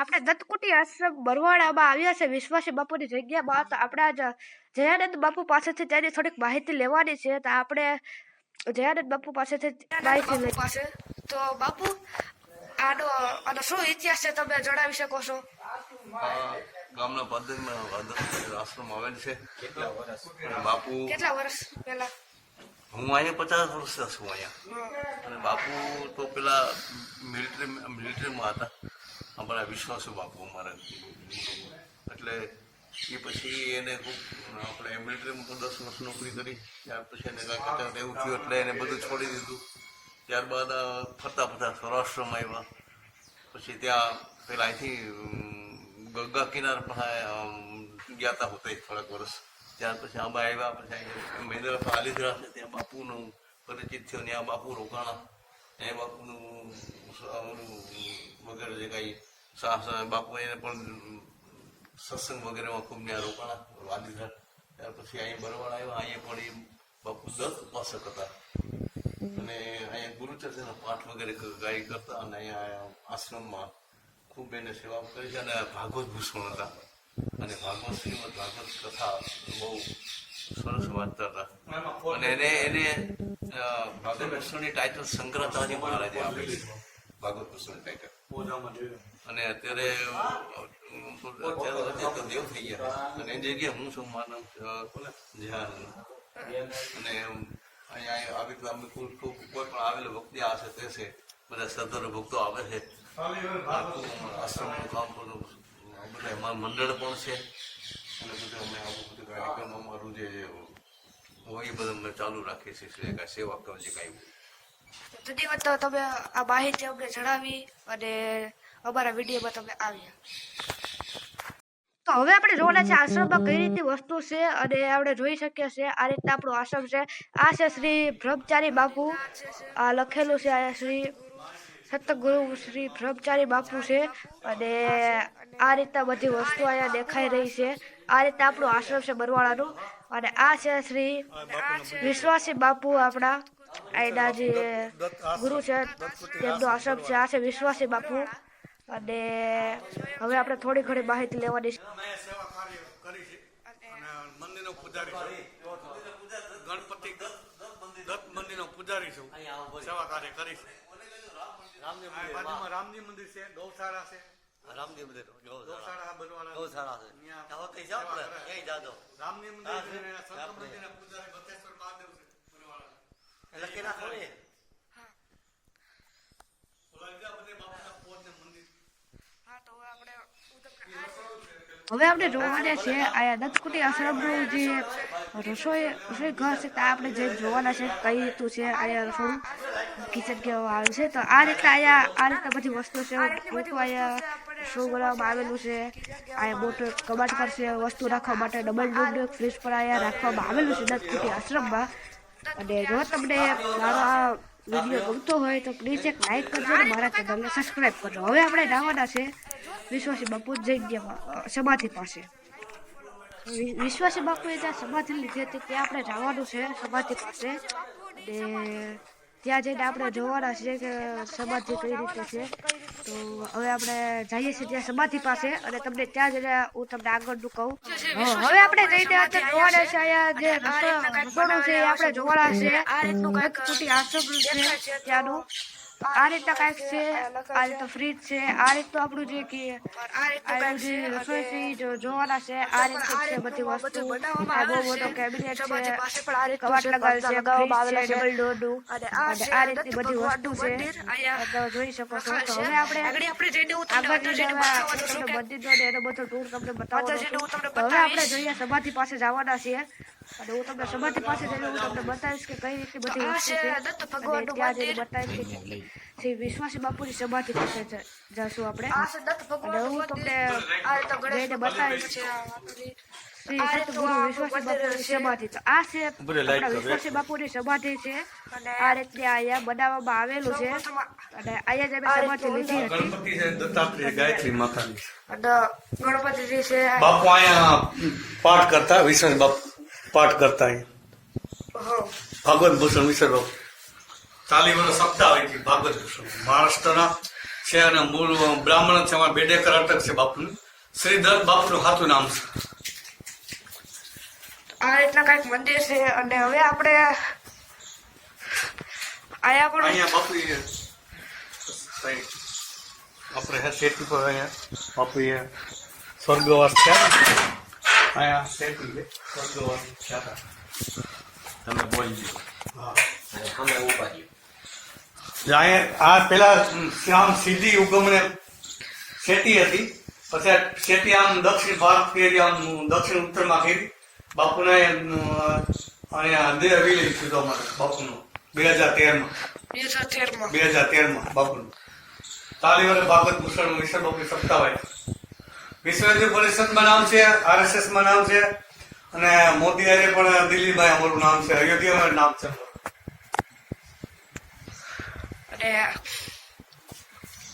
આપણે દત્તકુટી આશ્રમ બરવાડામાં આવ્યા છે. વિશ્વાસી બાપુની જગ્યામાં તો આપણે આજ જયાનંદ બાપુ પાસેથી તેની થોડીક માહિતી લેવાની છે. તો આપણે જયાનંદ બાપુ પાસેથી માહિતી લઈ પાસે? તો બાપુ આનો આનો શું ઇતિહાસ છે તમે જણાવી શકો છો? ગામના પાદરમાં આશ્રમ આવેલ છે. અને બાપુ કેટલા વર્ષ પહેલા? હું અહીંયા પચાસ વર્ષ છું અહીંયા. અને બાપુ તો પેલા મિલિટરી મિલિટરીમાં હતા. અમારા વિશ્વાસો બાપુ અમારા. એટલે એ પછી એને ખૂબ, આપણે મિલિટરીમાં તો દસ વર્ષ નોકરી કરી, ત્યાર પછી એને કાંઈ એવું થયું, એટલે એને બધું છોડી દીધું. ત્યારબાદ ફરતા ફરતા સૌરાષ્ટ્રમાં આવ્યા. પછી ત્યાં પેલા અહીંથી ગંગા કિનાર પણ ગયા હતા હોતે થોડાક વર્ષ. ત્યાર પછી આંબા આવ્યા, પછી મહેન્દ્ર આલીધરા છે, ત્યાં બાપુનું પરિચિત થયો, ત્યાં બાપુ રોકાણા. ત્યાં બાપુનું વગેરે જે કાંઈ બાપુ એને પણ સત્સંગ વગેરેમાં ખૂબ ત્યાં રોકાણા વાલીધરા ત્યાર પછી અહીંયા બરવાડ આવ્યો, અહીંયા પણ એ બાપુ દત્ત ઉપાસક હતા. અને અહીંયા ગુરુચર્ચના પાઠ વગેરે ગાય કરતા અને અહીંયા આશ્રમમાં ખૂબ એને સેવા કરી છે અને ભાગવત ભૂષણ હતા. અને ભાગવત શ્રીમદ ભાગવત કથા બહુ સરસ વાંચતા હતા. અને એને એને ભાગવત ભૂષણની ટાઇટલ શંકરાચાર્ય મહારાજે આપેલી ભાગવત ભૂષણ ટાઇટલ અને અત્યારે થઈ ગયા. અને એની જગ્યાએ હું છું ધ્યાન અને અહીંયા આવી અમે કોઈ પણ આવેલો ભક્તિ આવશે તે છે. બધા શ્રદ્ધાળુ ભક્તો આવે છે. આશ્રમનું કામ બધું બધા અમારું મંડળ પણ છે. અને બધું અમે બધું કાર્યક્રમ અમારું જે હોય એ બધું અમે ચાલુ રાખીએ છીએ. કાંઈ સેવા કરજે કાંઈ. તો તમે આ માહિતી અમને જણાવી અને અમારા વિડીયોમાં તમે આવ્યા. તો હવે આપણે જોવાના છે આશ્રમમાં કઈ રીતની વસ્તુ છે અને આપણે જોઈ શકીએ છીએ આ રીતના આપણું આશ્રમ છે. આ છે શ્રી બ્રહ્મચારી બાપુ. આ લખેલું છે આ શ્રી સતગુરુ શ્રી બ્રહ્મચારી બાપુ છે અને આ રીતના બધી વસ્તુ અહીંયા દેખાઈ રહી છે. આ રીતે આપણું આશ્રમ છે બરવાળાનું. અને આ છે શ્રી વિશ્વાસી બાપુ આપણા અહીંના જે ગુરુ છે, તેમનો આશ્રમ છે. આ છે વિશ્વાસી બાપુ. અને હવે આપણે થોડી ઘણી માહિતી લેવાની છે. અમે સેવા કરી છે. અને મંદિરનો પૂજારી છું. ગણપતિ દત્ત મંદિરનો પૂજારી છું. સેવા કાર્ય કરી છે. રામદેવ આ બાજુમાં રામજી મંદિર છે. ગૌશાળા છે. રામદેવ મંદિર ગૌશાળા. બનવાના ગૌશાળા છે. ત્યાં ત્યાં કઈ જાવ ક્યાંય જાજો. રામજી મંદિર છે શંકર. મંદિરના પૂજારી બતેશ્વર મહાદેવ છે. એટલે બાપુના મંદિર હવે આપણે જોવાના છે આ દત્તકુટી આશ્રમનું જે રસોઈ રસોઈ ઘર છે ત્યાં આપણે જે જોવાના છે કઈ રીતનું છે અહીંયા રસોડું કિચન કહેવામાં આવ્યું છે. તો આ રીતના અહીંયા આ રીતના બધી વસ્તુ છે. મોટું અહીંયા શો આવેલું છે. અહીંયા મોટો કબાટ પર છે વસ્તુ રાખવા માટે ડબલ ડોર ફ્રીજ પર અહીંયા રાખવામાં આવેલું છે દત્તકુટી આશ્રમમાં. અને જો તમને મારો આ વીડિયો ગમતો હોય તો પ્લીઝ એક લાઈક કરજો અને મારા ચેનલને સબસ્ક્રાઈબ કરજો. હવે આપણે જવાના છે વિશ્વાસી બાપુ જગ્યામાં અ, સમાધિ પાસે. વિશ્વાસી બાપુએ જ્યાં સમાધિ લીધી હતી ત્યાં આપણે જવાનું છે સમાધિ પાસે. અને ત્યાં જઈને આપણે જોવાના છે કે સમાધિ કઈ રીતે છે. તો હવે આપણે જઈએ છીએ ત્યાં સમાધિ પાસે અને તમને ત્યાં જઈને હું તમને આગળનું કહું. હવે આપણે જઈને અત્યારે જોવાના છે. અહીંયા જે રસોડું છે એ આપણે જોવાના છે આ રીતનું કંઈક છૂટી આશ્રમ છે ત્યાંનું. આ રીતના કાંઈક છે આ રીતનું ફ્રીજ છે આ રીતનું આપણું જે કે આ જે રસોઈ છે જો- જોવાના છે આ રીતનું છે બધી વસ્તુ. આ બહુ મોટો કેબિનેટ છે કવાટ લગાવેલ છે ફ્રીજ છે ડબલ ડોરનું અને આ રીતની બધી વસ્તુ છે તમે જોઈ શકો છો. તો હવે આપણે આગળ જઈને હવે તમને મંદિરનો ને એનો બધો ટૂર તમને બતાવવાનો છું. હવે આપણે જોઈએ સમાધિ પાસે જવાના છીએ. અને હું તમને સમાધિ પાસે જઈને હું તમને બતાવીશ કે કઈ રીતે બધી વસ્તુ છે ત્યાં જઈને બતાવીશ કે શ્રી વિશ્વાસી બાપુની સમાધિ પાસે જશું આપણે. અને હું તમને જઈને બતાવીશ શ્રી સતગુરુ વિશ્વાસી બાપુની સમાધિ તો આ છે આપણા વિશ્વાસી બાપુની સમાધિ છે. આ રીતે અહીંયા બનાવવામાં આવેલું છે. અને અહીંયા જ અમે સમાધિ લીધી હતી. ગણપતિ છે દત્તાત્રેય ગાયત્રી માતાની અને ગણપતિજી છે. બાપુ અહીંયા પાઠ કરતા વિશ્વાસ બાપુ પાઠ કરતા ભાગવત ભૂષણ બાપુ ચાલી વર્ષ સપ્તાહ હોય છે ભાગવત ભૂષણ. મહારાષ્ટ્રના છે અને મૂળ બ્રાહ્મણ છે અમારા બેડેકર અટક છે બાપુનું. શ્રીધર બાપુનું સાચું નામ છે. આ રીતના કંઈક મંદિર છે અને હવે આપણે આયા પણ અહીંયા બાપુ આપણે હેઠી પર અહીંયા બાપુ એ સ્વર્ગવાસ થયા. અહીંયા સેતુ છે થયા હતા. તમે બોલજો હા. અને અમે ઊભા રહ્યો જે અહીંયા આ પેલા આમ સીધી ઉગમને શેતી હતી પછી શેતી આમ દક્ષિણ ભારત ફેરી આમ દક્ષિણ ઉત્તરમાં ફેરી બાપુને અહીંયા દેહ અભિલેખ થયું અમારે બાપુનો બે હજાર તેરમાં બે હજાર તેરમાં બે હજાર તેરમાં બાપુનું બાબત ભૂષણ વિશ્વ બાપુ સપ્તાવાય વિશ્વ હિન્દુ પરિષદમાં નામ છે આરએસએસમાં નામ છે અને મોદી આજે પણ દિલ્હીમાં અમારું નામ છે અયોધ્યામાં નામ છે. અને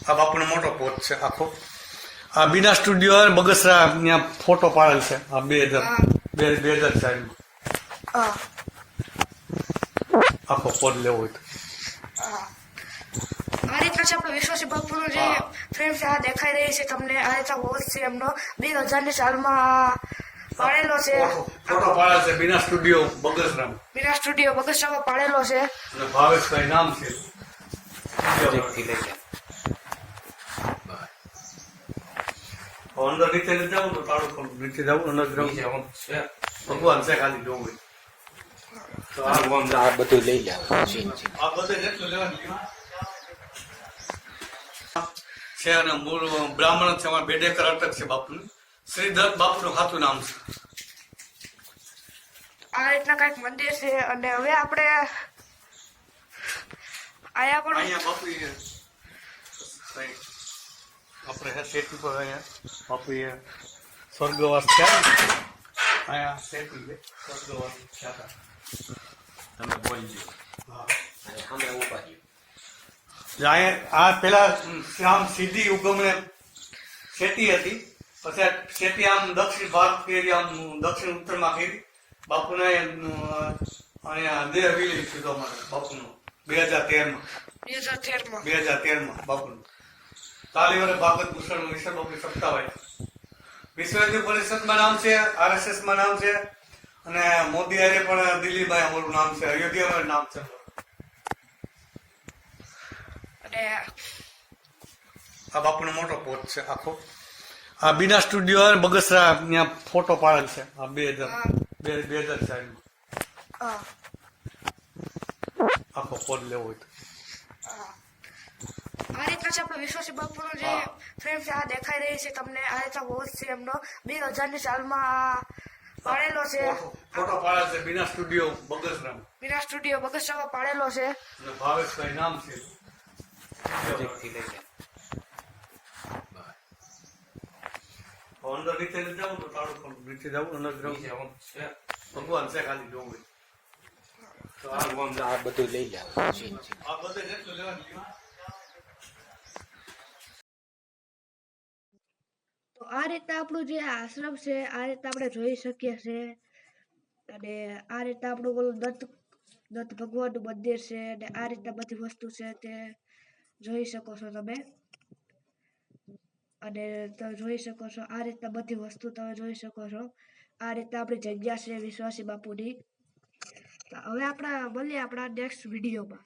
આ બાપુનો મોટો પોત છે આખો. આ બીના સ્ટુડિયો બગસરા ત્યાં ફોટો પાડેલ છે આ બે હજાર બે બે હજાર ચારમાં. આખો પોત લેવો હોય તો. છે આપણે વિશ્વાસી બાપુનો જે ફ્રેમ છે આ દેખાઈ રહી છે તમને. આ રીતના વોચ છે એમનો. બે હજારની સાલમાં પાડેલો છે. ફોટો પાડેલ છે બીના સ્ટુડિયો બગસરામ. બીના સ્ટુડિયો બગસરામાં પાડેલો છે. અને ભાવેશભાઈ નામ છે. અંદર નીચે જવું તો તાળું નીચે જવું અંદર જવું ભગવાન છે ખાલી જોવું હોય. તો આ બધું લઈ આ બધે લેવાનું. છે અને મૂળ બ્રાહ્મણ છે અમારા બેડેકર અટક છે બાપુનું શ્રી દત્ત બાપુનું સાચું નામ છે આ રીતના કંઈક મંદિર છે અને હવે આપણે આયા પણ અહીંયા બાપુ આપણે હે સેતુ પર અહીંયા બાપુ એ સ્વર્ગવાસ થયા ને. અહીંયા છે સ્વર્ગવાસ થયા. તમે બોલજો હા. અમે અહીંયા આ પેલા આમ સીધી ઉગમને ખેતી હતી. પછી ખેતી આમ દક્ષિણ ભારત ફેરી આમ દક્ષિણ ઉત્તરમાં ફેરી. બાપુને અહીંયા દેહ વિલીન થયું અમારે બાપુનું બે હજાર તેરમાં. બે હજાર તેરમાં. બાપુનો હજાર બાપુનું. તાલી વર્ષ ભાગવત ભૂષણ વિશ્વ બાપુ સપ્તાવાય વિશ્વ હિન્દુ પરિષદમાં નામ છે આરએસએસમાં નામ છે અને મોદી હારે પણ દિલ્હીમાં અમારું નામ છે અયોધ્યામાં નામ છે. અને આ બાપુનો મોટો પોત છે આખો. આ બીના સ્ટુડિયો અને બગસરા ત્યાં ફોટો પાડેલ છે. આ બે હજાર બે બે હજાર ચારમાં. આખો પોત લેવો હોય તો. આ રીતના છે આપણે વિશ્વાસી બાપુનો જે ફ્રેમ છે આ દેખાઈ રહી છે તમને. આ રીતના બહુ છે એમનો. બે હજારની સાલમાં પાડેલો છે. ફોટો પાડેલ છે બીના સ્ટુડિયો બગસરા બીના સ્ટુડિયો બગસરામાં પાડેલો છે. ભાવેશભાઈ નામ છે. તો આ રીતે આપણું જે આશ્રમ છે, આ રીતે આપણે જોઈ શકીએ છીએ. અને આ રીતે આપણું ઓલું દત્ત દત્ત ભગવાનનું મંદિર છે અને આ રીતના બધી વસ્તુ છે તે જોઈ શકો છો તમે. અને તમે જોઈ શકો છો આ રીતના બધી વસ્તુ તમે જોઈ શકો છો. આ રીતના આપણી જગ્યા છે વિશ્વાસી બાપુની. હવે આપણા, મળીએ આપણા નેક્સ્ટ વિડીયોમાં